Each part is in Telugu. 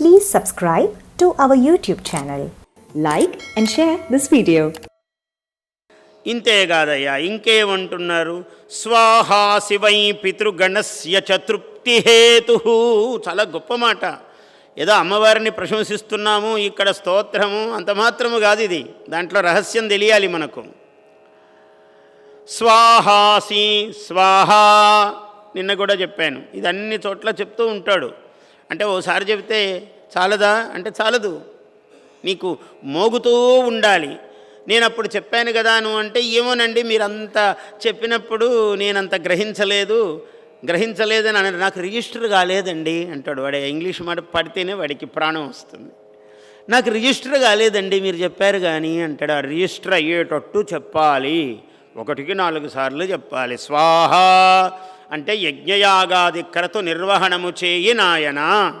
Please subscribe to our YouTube channel. Like and share this video. ఇంతే కాదయ్యా ఇంకేమంటున్నారు? స్వాహా శివై పితృగణస్య చతృప్తి హేతు చాలా గొప్ప మాట. ఏదో అమ్మవారిని ప్రశంసిస్తున్నాము ఇక్కడ స్తోత్రము అంత మాత్రము కాదు ఇది. దాంట్లో రహస్యం తెలియాలి మనకు. స్వాహాసి స్వాహా నిన్న కూడా చెప్పాను. ఇది అన్ని చోట్ల చెప్తూ ఉంటాడు. అంటే ఓసారి చెబితే చాలదా? అంటే చాలదు. నీకు మోగుతూ ఉండాలి. నేను అప్పుడు చెప్పాను కదా నువ్వు అంటే ఏమోనండి మీరంత చెప్పినప్పుడు నేనంత గ్రహించలేదు. గ్రహించలేదని అని నాకు రిజిస్టర్ కాలేదండి అంటాడు. వాడే ఇంగ్లీష్ మాట పడితేనే వాడికి ప్రాణం వస్తుంది. నాకు రిజిస్టర్ కాలేదండి మీరు చెప్పారు కానీ అంటాడు. ఆ రిజిస్టర్ అయ్యేటట్టు చెప్పాలి. ఒకటికి నాలుగు సార్లు చెప్పాలి. స్వాహా! అంటే యజ్ఞయాగాది క్రతు నిర్వహణము చేయి నాయన.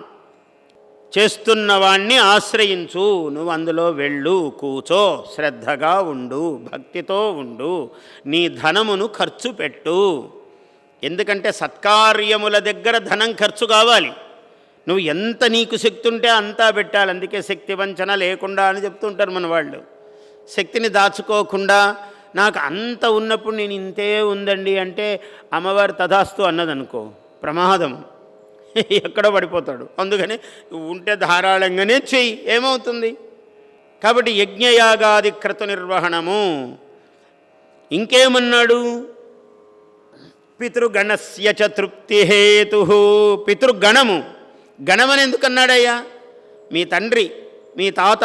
చేస్తున్నవాణ్ణి ఆశ్రయించు నువ్వు అందులో వెళ్ళు కూచో శ్రద్ధగా ఉండు భక్తితో ఉండు నీ ధనమును ఖర్చు పెట్టు. ఎందుకంటే సత్కార్యముల దగ్గర ధనం ఖర్చు కావాలి. నువ్వు ఎంత నీకు శక్తి ఉంటే అంతా పెట్టాలి. అందుకే శక్తి వంచన లేకుండా అని చెప్తుంటారు మన వాళ్ళు. శక్తిని దాచుకోకుండా నాకు అంత ఉన్నప్పుడు నేను ఇంతే ఉందండి అంటే అమ్మవారు తదాస్తు అన్నదనుకో. ప్రమాదం. ఎక్కడో పడిపోతాడు. అందుకని ఉంటే ధారాళంగానే చెయ్యి. ఏమవుతుంది? కాబట్టి యజ్ఞయాగాది క్రతు నిర్వహణము. ఇంకేమన్నాడు? పితృగణస్య చ తృప్తిహేతు పితృగణము. గణమని ఎందుకన్నాడయ్యా? మీ తండ్రి మీ తాత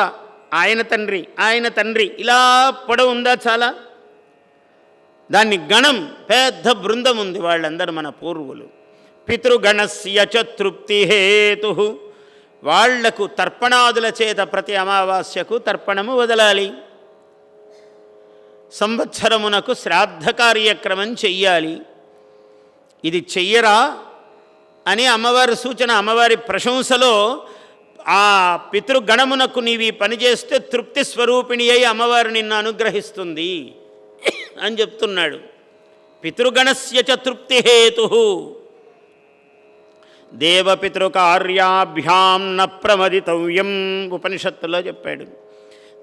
ఆయన తండ్రి ఆయన తండ్రి. ఇలా పొడవు ఉందా చాలా? దాన్ని గణం పెద్ద బృందం ఉంది వాళ్ళందరూ మన పూర్వులు. పితృగణస్య తృప్తి హేతు. వాళ్ళకు తర్పణాదుల చేత ప్రతి అమావాస్యకు తర్పణము వదలాలి. సంవత్సరమునకు శ్రాద్ధ కార్యక్రమం చెయ్యాలి. ఇది చెయ్యరా అని అమ్మవారి సూచన అమ్మవారి ప్రశంసలో ఆ పితృగణమునకు నీవి పనిచేస్తే తృప్తి స్వరూపిణి అయి అమ్మవారు నిన్ను అనుగ్రహిస్తుంది. అని చెప్తున్నాడు. పితృగణస్య తృప్తి హేతు దేవపితృకార్యాభ్యాం న ప్రమదితవ్యం ఉపనిషత్తులో చెప్పాడు.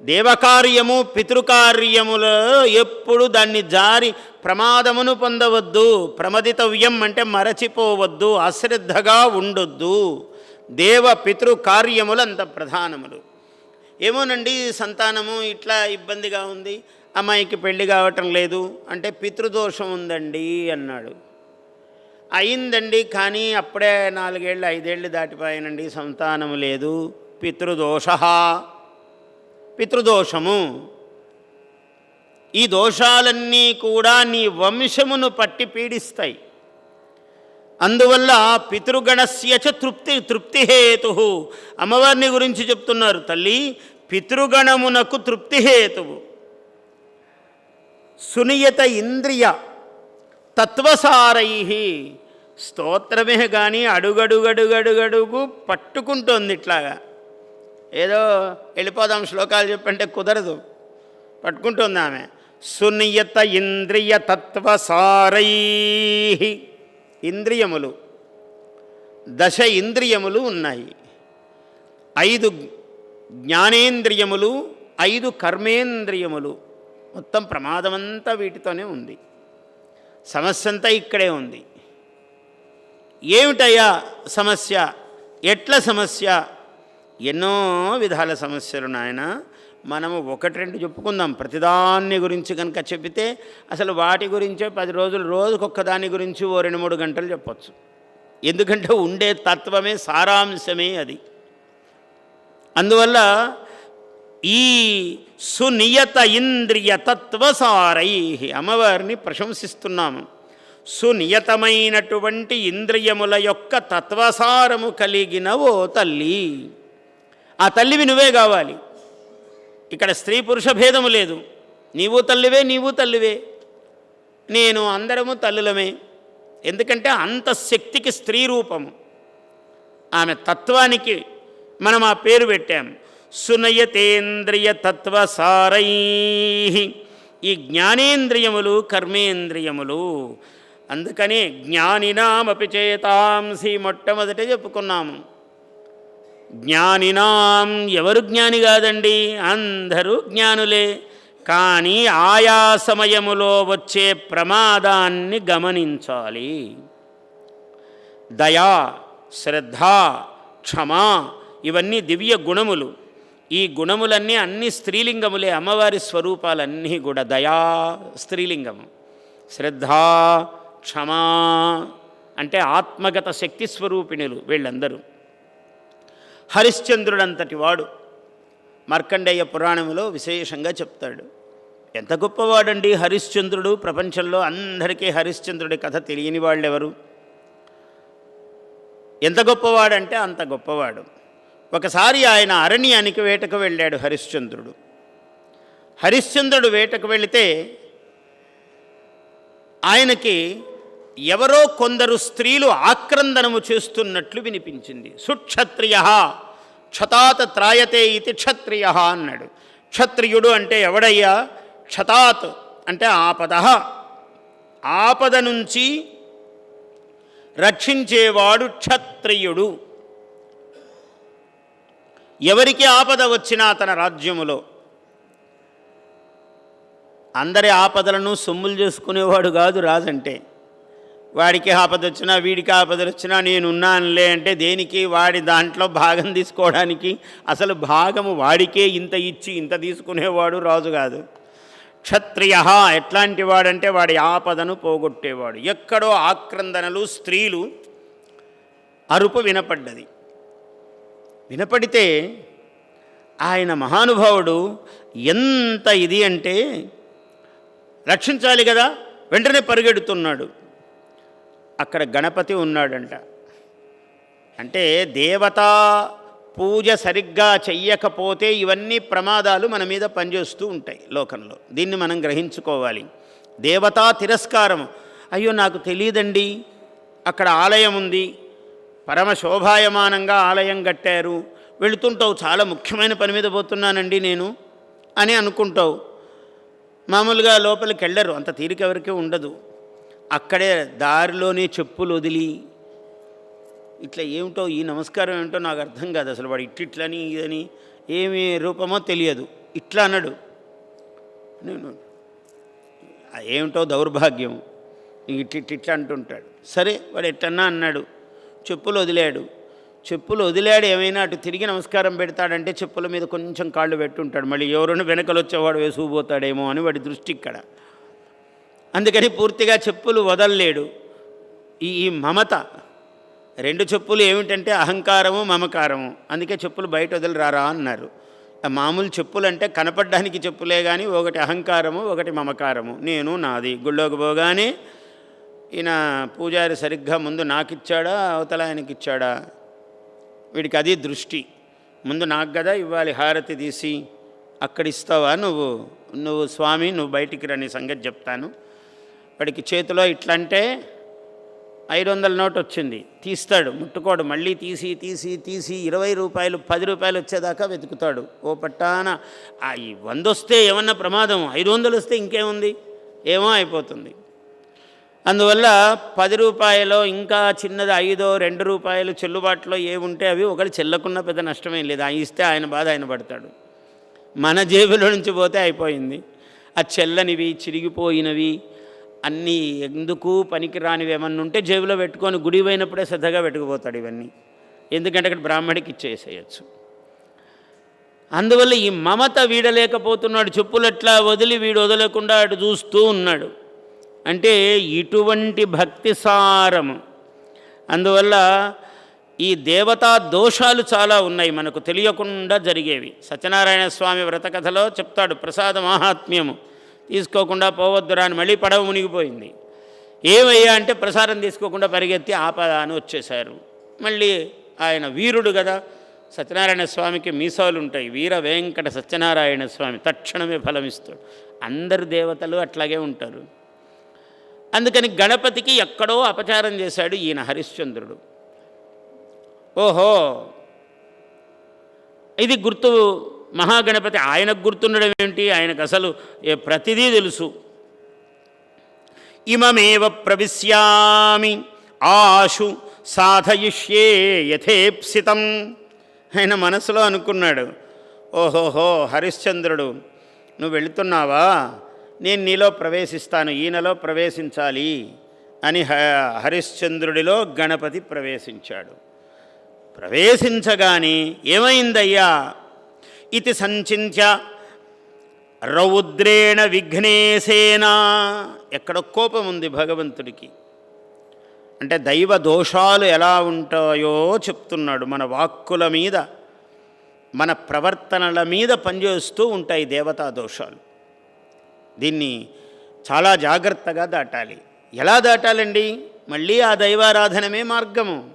దేవకార్యము పితృకార్యములో ఎప్పుడు దాన్ని జారి ప్రమాదమును పొందవద్దు ప్రమదితవ్యం అంటే మరచిపోవద్దు అశ్రద్ధగా ఉండొద్దు. దేవ పితృ కార్యములు అంత ప్రధానములు. ఏమోనండి సంతానము ఇట్లా ఇబ్బందిగా ఉంది. అమ్మాయికి పెళ్ళి కావటం లేదు. అంటే పితృదోషం ఉందండి అన్నాడు. అయిందండి కానీ అప్పుడే నాలుగేళ్ళు ఐదేళ్ళు దాటిపోయానండి. సంతానము లేదు. పితృదోష పితృదోషము. ఈ దోషాలన్నీ కూడా నీ వంశమును పట్టి పీడిస్తాయి. అందువల్ల పితృగణస్యచ తృప్తి తృప్తిహేతు. అమ్మవారిని గురించి చెప్తున్నారు తల్లి పితృగణమునకు తృప్తిహేతువు. సునియత ఇంద్రియ తత్వసారై. స్తోత్రమే కానీ అడుగడుగడుగడుగడుగు పట్టుకుంటోంది ఇట్లాగా. ఏదో వెళ్ళిపోదాం శ్లోకాలు చెప్పంటే కుదరదు. పట్టుకుంటుంది ఆమె. సునియత ఇంద్రియ తత్వసారై. ఇంద్రియములు. దశ ఇంద్రియములు ఉన్నాయి. ఐదు జ్ఞానేంద్రియములు ఐదు కర్మేంద్రియములు. మొత్తం ప్రమాదమంతా వీటితోనే ఉంది. సమస్య అంతా ఇక్కడే ఉంది. ఏమిటయ్యా సమస్య? ఎట్ల సమస్య? ఎన్నో విధాల సమస్యలు నాయన. మనము ఒకటి రెండు చెప్పుకుందాం. ప్రతిదాన్ని గురించి కనుక చెబితే అసలు వాటి గురించే పది రోజులు రోజుకొక్క దాని గురించి ఓ రెండు మూడు గంటలు చెప్పచ్చు. ఎందుకంటే ఉండే తత్వమే సారాంశమే అది. అందువల్ల ఈ సునియత ఇంద్రియ తత్వసారై అమ్మవారిని ప్రశంసిస్తున్నాము. సునియతమైనటువంటి ఇంద్రియముల యొక్క తత్వసారము కలిగిన ఓ తల్లి. ఆ తల్లివి నువ్వే కావాలి. ఇక్కడ స్త్రీ పురుష భేదము లేదు. నీవు తల్లివే నీవు తల్లివే. నేను అందరము తల్లులమే. ఎందుకంటే అంత శక్తికి స్త్రీ రూపము. ఆమె తత్వానికి మనం ఆ పేరు పెట్టాము. సునయతేంద్రియ తత్వసారై ఈ జ్ఞానేంద్రియములు కర్మేంద్రియములు. అందుకని జ్ఞానినామపి చేతాంసి మొట్టమొదట చెప్పుకున్నాము. జ్ఞానినాం ఎవరు జ్ఞాని కాదండి? అందరూ జ్ఞానులే. కానీ ఆయా సమయములో వచ్చే ప్రమాదాన్ని గమనించాలి. దయా శ్రద్ధ క్షమ ఇవన్నీ దివ్య గుణములు. ఈ గుణములన్నీ అన్ని స్త్రీలింగములే అమ్మవారి స్వరూపాలన్నీ కూడా దయా స్త్రీలింగము. శ్రద్ధ క్షమా అంటే ఆత్మగత శక్తి స్వరూపిణులు వీళ్ళందరూ. హరిశ్చంద్రుడంతటి వాడు మార్కండేయ పురాణంలో విశేషంగా చెప్తాడు. ఎంత గొప్పవాడండి హరిశ్చంద్రుడు? ప్రపంచంలో అందరికీ హరిశ్చంద్రుడి కథ తెలియని వాళ్ళెవరు? ఎంత గొప్పవాడంటే అంత గొప్పవాడు. ఒకసారి ఆయన అరణ్యానికి వేటకు వెళ్ళాడు హరిశ్చంద్రుడు. హరిశ్చంద్రుడు వేటకు వెళితే ఆయనకి ఎవరో కొందరు స్త్రీలు ఆక్రందనము చేస్తున్నట్లు వినిపించింది. సుక్షత్రియ క్షతాత్ త్రాయతే ఇది క్షత్రియ అన్నాడు. క్షత్రియుడు అంటే ఎవడయ్యా? క్షతాత్ అంటే ఆపద. ఆపద నుంచి రక్షించేవాడు క్షత్రియుడు. ఎవరికి ఆపద వచ్చినా తన రాజ్యములో. అందరి ఆపదలను సొమ్ములు చేసుకునేవాడు కాదు రాజంటే. వాడికి ఆపద వచ్చినా వీడికి ఆపద వచ్చినా నేనున్నానులే అంటే దేనికి? వాడి దాంట్లో భాగం తీసుకోవడానికి అసలు భాగము వాడికే ఇంత ఇచ్చి ఇంత తీసుకునేవాడు రాజు కాదు. క్షత్రియ ఎట్లాంటి వాడంటే వాడి ఆపదను పోగొట్టేవాడు. ఎక్కడో ఆక్రందనలు స్త్రీలు అరుపు వినపడ్డది. వినపడితే ఆయన మహానుభావుడు ఎంత ఇది అంటే రక్షించాలి కదా వెంటనే పరిగెడుతున్నాడు. అక్కడ గణపతి ఉన్నాడంట. అంటే దేవతా పూజ సరిగ్గా చెయ్యకపోతే ఇవన్నీ ప్రమాదాలు మన మీద పనిచేస్తూ ఉంటాయి లోకంలో. దీన్ని మనం గ్రహించుకోవాలి. దేవతా తిరస్కారం. అయ్యో నాకు తెలియదండి. అక్కడ ఆలయం ఉంది. పరమ శోభాయమానంగా ఆలయం కట్టారు. వెళుతుంటావు చాలా ముఖ్యమైన పని మీద పోతున్నానండి నేను అని అనుకుంటావు. మామూలుగా లోపలికి వెళ్ళరు అంత తీరిక ఎవరికీ ఉండదు. అక్కడే దారిలోనే చెప్పులు వదిలి ఇట్లా ఏమిటో ఈ నమస్కారం ఏమిటో నాకు అర్థం కాదు అసలు. వాడు ఇట్టిట్లని ఇదని ఏమి రూపమో తెలియదు. ఇట్లా అన్నాడు. నేను ఏమిటో దౌర్భాగ్యం. ఇట్లా ఇట్లా అంటుంటాడు. సరే వాడు ఎట్టన్నా అన్నాడు. చెప్పులు వదిలాడు. చెప్పులు వదిలాడు ఏమైనా అటు తిరిగి నమస్కారం పెడతాడంటే చెప్పుల మీద కొంచెం కాళ్ళు పెట్టుంటాడు. మళ్ళీ ఎవరైనా వెనకలు వచ్చేవాడు వేసుకుపోతాడేమో అని వాడి దృష్టి ఇక్కడ. అందుకని పూర్తిగా చెప్పులు వదలలేడు. ఈ మమత రెండు చెప్పులు ఏమిటంటే అహంకారము మమకారము. అందుకే చెప్పులు బయట వదిలి రారా అన్నారు. మామూలు చెప్పులు అంటే కనపడడానికి చెప్పులే కానీ ఒకటి అహంకారము ఒకటి మమకారము. నేను నాది. గుళ్ళోకి పోగానే ఈయన పూజారి సరిగ్గా ముందు నాకిచ్చాడా అవతల ఆయనకి ఇచ్చాడా వీడికి అది దృష్టి. ముందు నాకు కదా ఇవ్వాలి హారతి తీసి అక్కడ ఇస్తావా నువ్వు? నువ్వు స్వామి నువ్వు బయటికి రాని సంగతి చెప్తాను. వాడికి చేతిలో ఇట్లా అంటే ఐదు వందల నోట్ వచ్చింది తీస్తాడు ముట్టుకోడు. మళ్ళీ తీసి తీసి తీసి ఇరవై రూపాయలు పది రూపాయలు వచ్చేదాకా వెతుకుతాడు. ఓ పట్టాన ఈ వంద వస్తే ఏమన్నా ప్రమాదం? ఐదు వందలు వస్తే ఇంకేముంది? ఏమో అయిపోతుంది. అందువల్ల పది రూపాయలు ఇంకా చిన్నది ఐదో రెండు రూపాయలు చెల్లుబాటులో ఏముంటే అవి ఒకటి చెల్లకున్న పెద్ద నష్టమేం లేదు. ఆ ఇస్తే ఆయన బాధ ఆయన పడతాడు. మన జేబులో నుంచి పోతే అయిపోయింది. ఆ చెల్లనివి చిరిగిపోయినవి అన్నీ ఎందుకు పనికిరానివి ఏమన్నా ఉంటే జేబులో పెట్టుకొని గుడి పోయినప్పుడే శ్రద్ధగా పెట్టుకుపోతాడు ఇవన్నీ. ఎందుకంటే అక్కడ బ్రాహ్మడికి ఇచ్చేసేయచ్చు. అందువల్ల ఈ మమత వీడలేకపోతున్నాడు. చెప్పులు ఎట్లా వదిలి వీడు వదలకుండా అటు చూస్తూ ఉన్నాడు. అంటే ఇటువంటి భక్తి సారము. అందువల్ల ఈ దేవతా దోషాలు చాలా ఉన్నాయి మనకు తెలియకుండా జరిగేవి. సత్యనారాయణ స్వామి వ్రతకథలో చెప్తాడు ప్రసాద మహాత్మ్యము తీసుకోకుండా పోవద్దురా అని మళ్ళీ పడవ మునిగిపోయింది. ఏమయ్యా అంటే ప్రసారం తీసుకోకుండా పరిగెత్తి ఆపద అని వచ్చేశారు. మళ్ళీ ఆయన వీరుడు కదా సత్యనారాయణ స్వామికి మీసాలు ఉంటాయి వీర వెంకట సత్యనారాయణ స్వామి తక్షణమే ఫలమిస్తాడు. అందరు దేవతలు అట్లాగే ఉంటారు. అందుకని గణపతికి ఎక్కడో అపచారం చేశాడు ఈయన హరిశ్చంద్రుడు. ఓహో! ఇది గుర్తు మహాగణపతి ఆయనకు గుర్తుండడం ఏంటి? ఆయనకు అసలు ప్రతిదీ తెలుసు. ఇమమేవ ప్రవిశ్యామి ఆశు సాధయిష్యే యథేప్సితం ఆయన మనసులో అనుకున్నాడు. ఓహోహో హరిశ్చంద్రుడు నువ్వు వెళుతున్నావా? నేను నీలో ప్రవేశిస్తాను ఈయనలో ప్రవేశించాలి అని హ హరిశ్చంద్రుడిలో గణపతి ప్రవేశించాడు. ప్రవేశించగాని ఏమైందయ్యా? ఇది సంచింత్య రౌద్రేణ విఘ్నేసేనా ఎక్కడ కోపం ఉంది భగవంతుడికి? అంటే దైవ దోషాలు ఎలా ఉంటాయో చెప్తున్నాడు. మన వాక్కుల మీద మన ప్రవర్తనల మీద పనిచేస్తూ ఉంటాయి దేవతా దోషాలు. దీన్ని చాలా జాగ్రత్తగా దాటాలి. ఎలా దాటాలండి? మళ్ళీ ఆ దైవారాధనమే మార్గము.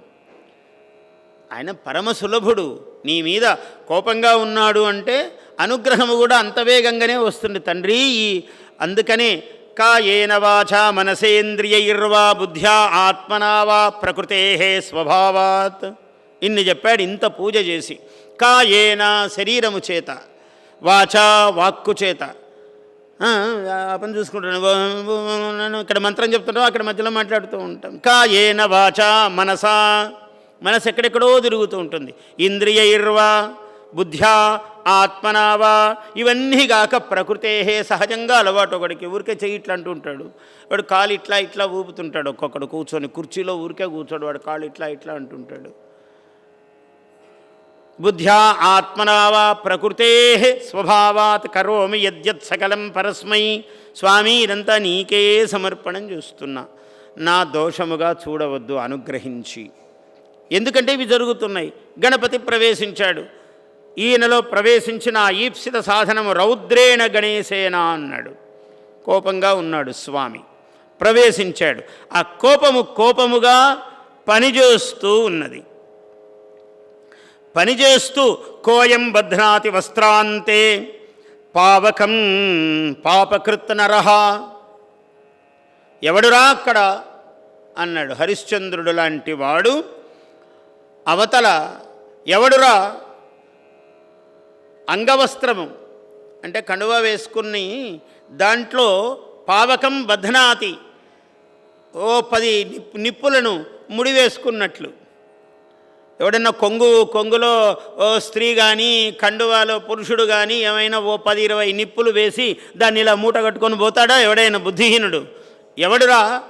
ఆయన పరమ సులభుడు. నీ మీద కోపంగా ఉన్నాడు అంటే అనుగ్రహము కూడా అంత వేగంగానే వస్తుంది తండ్రి. ఈ అందుకనే కాయేన వాచ మనసేంద్రియైర్వా బుద్ధ్యా ఆత్మనావా ప్రకృతే స్వభావాత్. ఇన్ని చెప్పాడు ఇంత పూజ చేసి. కాయేన శరీరము చేత వాచా వాక్కు చేత. ఆ, పని చూసుకుంటాను. ఇక్కడ మంత్రం చెప్తుంటాం అక్కడ మధ్యలో మాట్లాడుతూ ఉంటాం. కాయేన వాచా మనసా. మనసు ఎక్కడెక్కడో తిరుగుతూ ఉంటుంది. ఇంద్రియైర్వా బుద్ధ్యా ఆత్మనావా ఇవన్నీ గాక ప్రకృతే సహజంగా అలవాటు ఒకడికి. ఊరికే చెయ్యి ఇట్లా అంటూ ఉంటాడు. వాడు కాలు ఇట్లా ఇట్లా ఊపుతుంటాడు. ఒక్కొక్కడు కూర్చొని కుర్చీలో ఊరికే కూర్చోడు. వాడు కాలు ఇట్లా ఇట్లా అంటుంటాడు బుద్ధ్యా ఆత్మనావా ప్రకృతే స్వభావాత్ కరోమి యద్యత్ సకలం పరస్మై. స్వామి ఇదంతా నీకే సమర్పణం చేస్తున్నా. నా దోషముగా చూడవద్దు అనుగ్రహించి. ఎందుకంటే ఇవి జరుగుతున్నాయి. గణపతి ప్రవేశించాడు. ఈయనలో ప్రవేశించిన ఆ ఈప్సిత సాధనము రౌద్రేణ గణేశేనా అన్నాడు. కోపంగా ఉన్నాడు స్వామి. ప్రవేశించాడు. ఆ కోపము కోపముగా పనిచేస్తూ ఉన్నది. పనిచేస్తూ కోయం బధ్నాతి వస్త్రాంతే. పావకం పాపకృత్ నరహ ఎవడురా అక్కడ? అన్నాడు హరిశ్చంద్రుడు లాంటి వాడు. అవతల ఎవడురా? అంగవస్త్రము. అంటే కండువ వేసుకుని దాంట్లో పావకం బధ్నాతి ఓ పది నిప్పులను ముడివేసుకున్నట్లు ఎవడన్నా కొంగు కొంగులో ఓ స్త్రీ కానీ కండువాలో పురుషుడు కానీ ఏమైనా ఓ పది ఇరవై నిప్పులు వేసి దాన్ని ఇలా మూట కట్టుకొని పోతాడా? ఎవడైనా బుద్ధిహీనుడు? ఎవడురా?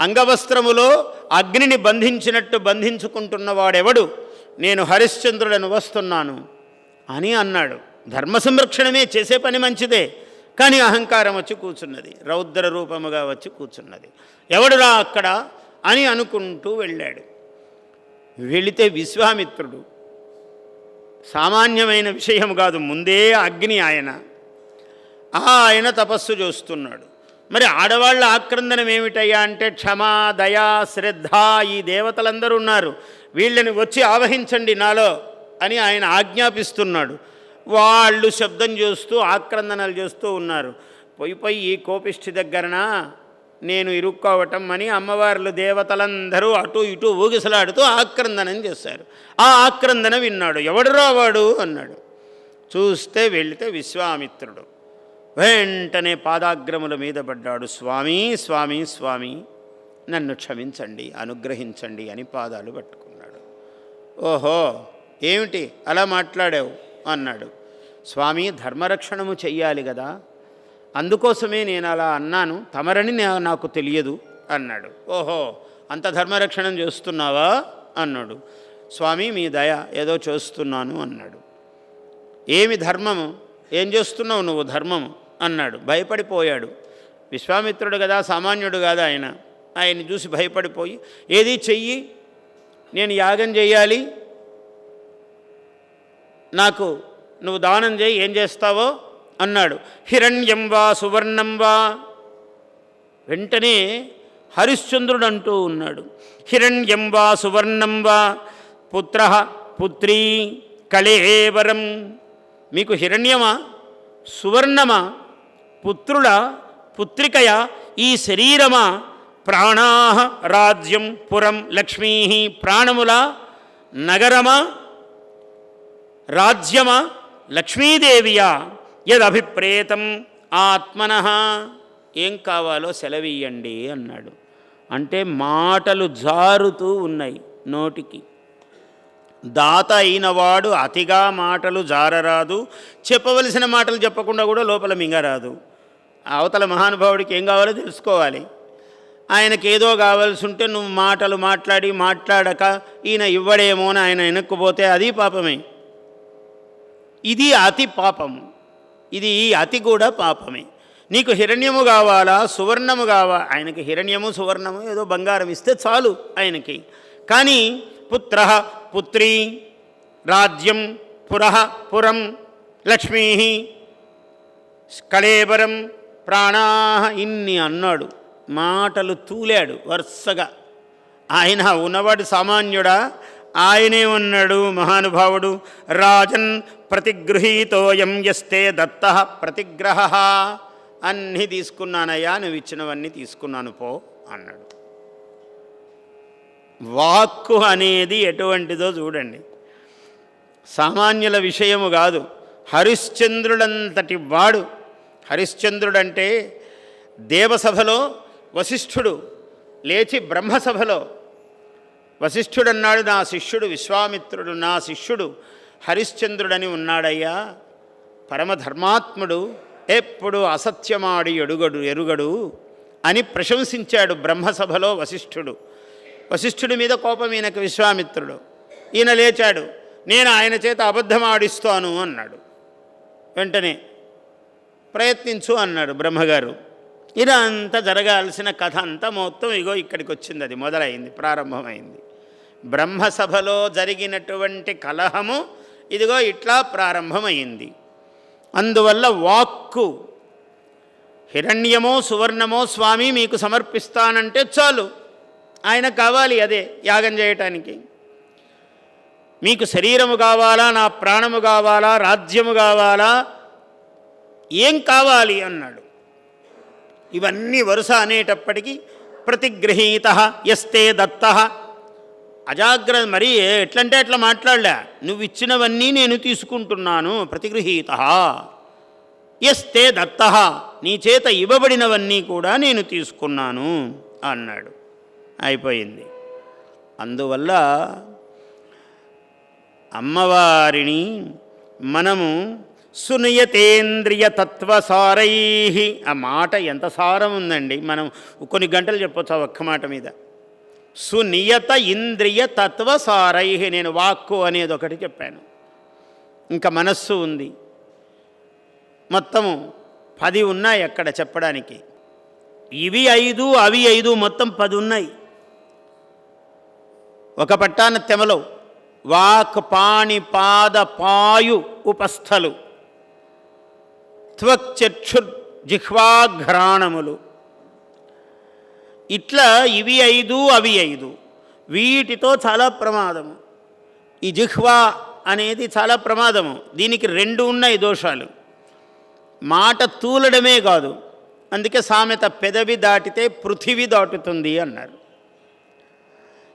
అంగవస్త్రములో అగ్నిని బంధించినట్టు బంధించుకుంటున్నవాడెవడు? నేను హరిశ్చంద్రుడను వస్తున్నాను అని అన్నాడు. ధర్మ సంరక్షణమే చేసే పని మంచిదే కానీ అహంకారం వచ్చి కూర్చున్నది రౌద్ర రూపముగా వచ్చి కూర్చున్నది ఎవడురా అక్కడ? అని అనుకుంటూ వెళ్ళాడు. వెళితే విశ్వామిత్రుడు. సామాన్యమైన విషయం కాదు ముందే అగ్ని ఆయన. ఆ ఆయన తపస్సు చేస్తున్నాడు. మరి ఆడవాళ్ళ ఆక్రందనం ఏమిటయ్యా అంటే క్షమ దయా శ్రద్ధ ఈ దేవతలందరూ ఉన్నారు. వీళ్ళని వచ్చి ఆవహించండి నాలో అని ఆయన ఆజ్ఞాపిస్తున్నాడు. వాళ్ళు శబ్దం చేస్తూ ఆక్రందనలు చేస్తూ ఉన్నారు. పోయి పోయి ఈ కోపిష్టి దగ్గరన? నేను ఇరుక్కోవటం అని అమ్మవార్లు దేవతలందరూ అటు ఇటు ఊగిసలాడుతూ ఆక్రందనం చేశారు. ఆ ఆక్రందన విన్నాడు. ఎవడురా వాడు? అన్నాడు. చూస్తే వెళితే విశ్వామిత్రుడు. వెంటనే పాదాగ్రముల మీద పడ్డాడు. స్వామి స్వామి స్వామి నన్ను క్షమించండి అనుగ్రహించండి అని పాదాలు పట్టుకున్నాడు. ఓహో ఏమిటి? అలా మాట్లాడావు? అన్నాడు. స్వామి ధర్మరక్షణము చెయ్యాలి కదా? అందుకోసమే నేను అలా అన్నాను. తమరని నా- నాకు తెలియదు అన్నాడు. ఓహో అంత ధర్మరక్షణం చేస్తున్నావా? అన్నాడు. స్వామి మీ దయ ఏదో చేస్తున్నాను అన్నాడు. ఏమి ధర్మము? ఏం చేస్తున్నావు నువ్వు ధర్మము? అన్నాడు. భయపడిపోయాడు. విశ్వామిత్రుడు కదా సామాన్యుడు కాదా ఆయన. ఆయన్ని చూసి భయపడిపోయి ఏది చెయ్యి? నేను యాగం చేయాలి. నాకు నువ్వు దానం చేయి. ఏం చేస్తావో? అన్నాడు. హిరణ్యం వా సువర్ణం వా? వెంటనే హరిశ్చంద్రుడు అంటూ ఉన్నాడు. హిరణ్యం వా సువర్ణం వా? పుత్ర పుత్రీ కళేవరం. మీకు హిరణ్యమా? సువర్ణమా? పుత్రుల పుత్రికయ? ఈ శరీరమా? ప్రాణా రాజ్యం పురం లక్ష్మీ ప్రాణముల? నగరమా? రాజ్యమా? లక్ష్మీదేవియా? యదభిప్రేతం ఆత్మన. ఏం కావాలో సెలవీయండి అన్నాడు. అంటే మాటలు జారుతూ ఉన్నాయి నోటికి. దాత అయినవాడు అతిగా మాటలు జారరాదు. చెప్పవలసిన మాటలు చెప్పకుండా కూడా లోపల మింగరాదు. అవతల మహానుభావుడికి ఏం కావాలో తెలుసుకోవాలి. ఆయనకి ఏదో కావాల్సి ఉంటే నువ్వు మాటలు మాట్లాడి మాట్లాడక ఈయన ఇవ్వడేమో అని ఆయన వెనక్కుపోతే అది పాపమే. ఇది అతి పాపము. ఇది అతి కూడా పాపమే. నీకు హిరణ్యము కావాలా? సువర్ణము కావా? ఆయనకి హిరణ్యము సువర్ణము ఏదో బంగారం ఇస్తే చాలు ఆయనకి. కానీ పుత్ర పుత్రి రాజ్యం పుర పురం లక్ష్మీ కళేబరం ప్రాణా ఇన్ని అన్నాడు. మాటలు తూలాడు వరుసగా. ఆయన ఉన్నవాడు సామాన్యుడా? ఆయనే ఉన్నాడు మహానుభావుడు. రాజన్ ప్రతిగృహీతోయం యస్తే దత్త ప్రతిగ్రహ. అన్నీ తీసుకున్నానయ్యా నువ్వు ఇచ్చినవన్నీ తీసుకున్నాను పో అన్నాడు. వాక్కు అనేది ఎటువంటిదో చూడండి. సామాన్యుల విషయము కాదు. హరిశ్చంద్రుడంతటి వాడు. హరిశ్చంద్రుడంటే దేవసభలో వశిష్ఠుడు లేచి బ్రహ్మసభలో వశిష్ఠుడన్నాడు నా శిష్యుడు విశ్వామిత్రుడు నా శిష్యుడు హరిశ్చంద్రుడని ఉన్నాడయ్యా. పరమధర్మాత్ముడు ఎప్పుడు అసత్యమాడి ఎడుగడు ఎరుగడు అని ప్రశంసించాడు బ్రహ్మసభలో వశిష్ఠుడు. వశిష్ఠుడి మీద కోపం ఈయనకు విశ్వామిత్రుడు. ఈయన లేచాడు నేను ఆయన చేత అబద్ధమాడిస్తాను అన్నాడు. వెంటనే ప్రయత్నించు అన్నాడు బ్రహ్మగారు. ఇదంతా జరగాల్సిన కథ అంతా మొత్తం ఇగో ఇక్కడికి వచ్చింది అది మొదలైంది ప్రారంభమైంది. బ్రహ్మసభలో జరిగినటువంటి కలహము ఇదిగో ఇట్లా ప్రారంభమైంది. అందువల్ల వాక్కు హిరణ్యమో సువర్ణమో స్వామి మీకు సమర్పిస్తానంటే చాలు. ఆయన కావాలి అదే యాగం చేయటానికి. మీకు శరీరము కావాలా నా ప్రాణము కావాలా రాజ్యము కావాలా? ఏం కావాలి అన్నాడు. ఇవన్నీ వరుస అనేటప్పటికీ ప్రతిగృహీత ఎస్తే దత్త. అజాగ్ర మరి ఎట్లంటే అట్లా మాట్లాడలే. నువ్వు ఇచ్చినవన్నీ నేను తీసుకుంటున్నాను ప్రతిగృహీత. ఎస్తే దత్త నీ చేత ఇవ్వబడినవన్నీ కూడా నేను తీసుకున్నాను అన్నాడు. అయిపోయింది. అందువల్ల అమ్మవారిని మనము సునియతేంద్రియ తత్వసారై ఆ మాట ఎంత సారం ఉందండి. మనం కొన్ని గంటలు చెప్పొచ్చు ఆ ఒక్క మాట మీద. సునియత ఇంద్రియ తత్వసారై నేను వాక్కు అనేది ఒకటి చెప్పాను. ఇంకా మనస్సు ఉంది. మొత్తము పది ఉన్నాయి అక్కడ చెప్పడానికి. ఇవి ఐదు అవి ఐదు మొత్తం పది ఉన్నాయి. ఒక పట్టాన తెమలో. వాక్ పాణి పాద పాయు ఉపస్థలు. త్వక్చక్షుర్జిహ్వాఘ్రాణములు. ఇట్లా ఇవి ఐదు అవి ఐదు. వీటితో చాలా ప్రమాదము. ఈ జిహ్వా అనేది చాలా ప్రమాదము. దీనికి రెండు ఉన్నాయి దోషాలు. మాట తూలడమే కాదు. అందుకే సామెత పెదవి దాటితే పృథివీ దాటుతుంది అన్నారు.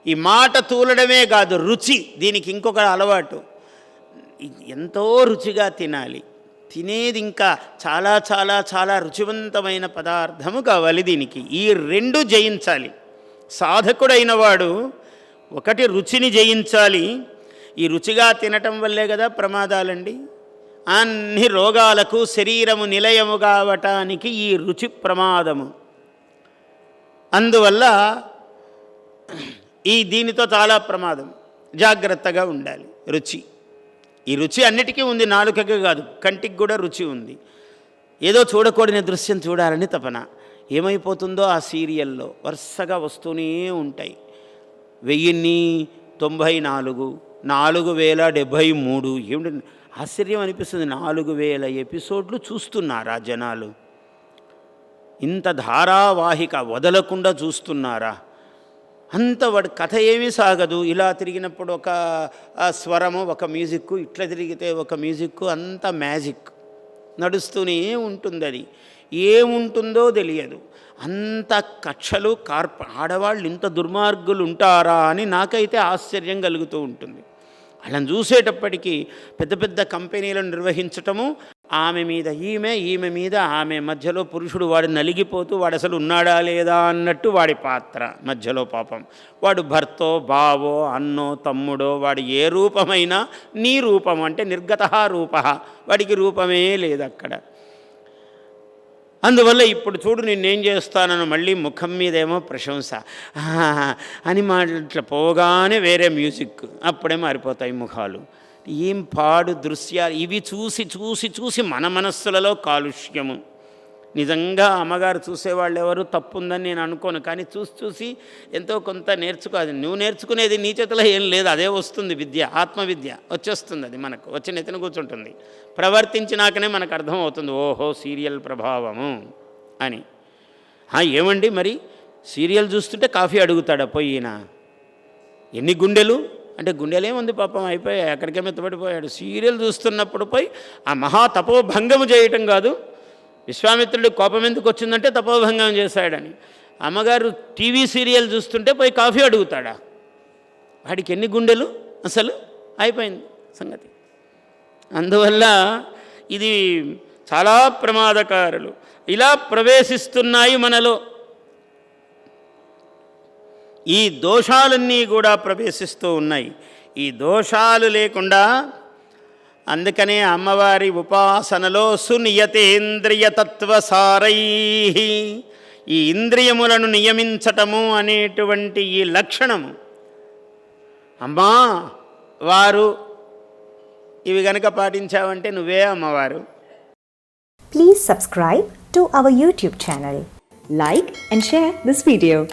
ఈ మాట తూలడమే కాదు రుచి. దీనికి ఇంకొక అలవాటు. ఎంతో రుచిగా తినాలి. తినేది ఇంకా చాలా చాలా చాలా రుచివంతమైన పదార్థము కావాలి దీనికి. ఈ రెండు జయించాలి. సాధకుడైన వాడు ఒకటి రుచిని జయించాలి. ఈ రుచిగా తినటం వల్లే కదా ప్రమాదాలండి. అన్ని రోగాలకు శరీరము నిలయము కావటానికి ఈ రుచి ప్రమాదము. అందువల్ల ఈ దీనితో చాలా ప్రమాదం. జాగ్రత్తగా ఉండాలి రుచి. ఈ రుచి అన్నిటికీ ఉంది నాలుకకే కాదు కంటికి కూడా రుచి ఉంది. ఏదో చూడకూడని దృశ్యం చూడాలని తపన. ఏమైపోతుందో ఆ సీరియల్లో వరుసగా వస్తూనే ఉంటాయి. వెయ్యిన్ని తొంభై నాలుగు నాలుగు వేల డెబ్భై మూడు ఏమిటి? ఆశ్చర్యం అనిపిస్తుంది నాలుగు వేల ఎపిసోడ్లు చూస్తున్నారా జనాలు. ఇంత ధారావాహిక వదలకుండా చూస్తున్నారా? అంత వాడి కథ ఏమీ సాగదు. ఇలా తిరిగినప్పుడు ఒక స్వరము ఒక మ్యూజిక్ ఇట్లా తిరిగితే ఒక మ్యూజిక్ అంత మ్యాజిక్. నడుస్తూనే ఉంటుంది అది. ఏముంటుందో తెలియదు. అంత కక్షలు కార్ప ఆడవాళ్ళు ఇంత దుర్మార్గులు ఉంటారా అని నాకైతే ఆశ్చర్యం కలుగుతూ ఉంటుంది. వాళ్ళని చూసేటప్పటికీ పెద్ద పెద్ద కంపెనీలను నిర్వహించటము ఆమె మీద ఈమె ఈమె మీద ఆమె మధ్యలో పురుషుడు వాడు నలిగిపోతూ వాడు అసలు ఉన్నాడా లేదా అన్నట్టు వాడి పాత్ర మధ్యలో పాపం. వాడు భర్తో బావో అన్నో తమ్ముడో వాడు ఏ రూపమైనా నీ రూపం అంటే నిర్గత రూప. వాడికి రూపమే లేదు అక్కడ అందువల్ల ఇప్పుడు చూడు నిన్నేం చేస్తానని మళ్ళీ ముఖం మీదేమో ప్రశంస. అని మాట్లా పోగానే వేరే మ్యూజిక్ అప్పుడే మారిపోతాయి ముఖాలు. ఏం పాడు దృశ్యాలు? ఇవి చూసి చూసి చూసి మన మనస్సులలో కాలుష్యము. నిజంగా అమ్మగారు చూసేవాళ్ళు ఎవరు తప్పుందని నేను అనుకోను. కానీ చూసి చూసి ఎంతో కొంత నేర్చుకోదు నువ్వు నేర్చుకునేది నీ చేతిలో ఏం లేదు. అదే వస్తుంది విద్య ఆత్మవిద్య. వచ్చేస్తుంది అది మనకు. వచ్చి నెత్తిన కూర్చుంటుంది. ప్రవర్తించినాకనే మనకు అర్థమవుతుంది. ఓహో సీరియల్ ప్రభావము అని. ఏమండి మరి? సీరియల్ చూస్తుంటే కాఫీ అడుగుతాడా పోయినా ఎన్ని గుండెలు? అంటే గుండెలేముంది పాపం అయిపోయి ఎక్కడికే మెత్తబడిపోయాడు. సీరియల్ చూస్తున్నప్పుడు పోయి ఆ మహా తపోభంగము చేయటం కాదు. విశ్వామిత్రుడి కోపం ఎందుకు వచ్చిందంటే తపోభంగం చేశాడని. అమ్మగారు టీవీ సీరియల్ చూస్తుంటే పోయి కాఫీ అడుగుతాడా? వాడికి ఎన్ని గుండెలు అసలు? అయిపోయింది సంగతి. అందువల్ల ఇది చాలా ప్రమాదకారులు. ఇలా ప్రవేశిస్తున్నాయి మనలో. ఈ దోషాలన్నీ కూడా ప్రవేశిస్తూ ఉన్నాయి. ఈ దోషాలు లేకుండా అందుకనే అమ్మవారి ఉపాసనలో సునియతేంద్రియతత్వసారై. ఈ ఇంద్రియములను నియమించటము అనేటువంటి ఈ లక్షణము. అమ్మా వారు ఇవి గనక పాటించావంటే నువ్వే అమ్మవారు. Please subscribe to our YouTube channel like and share this video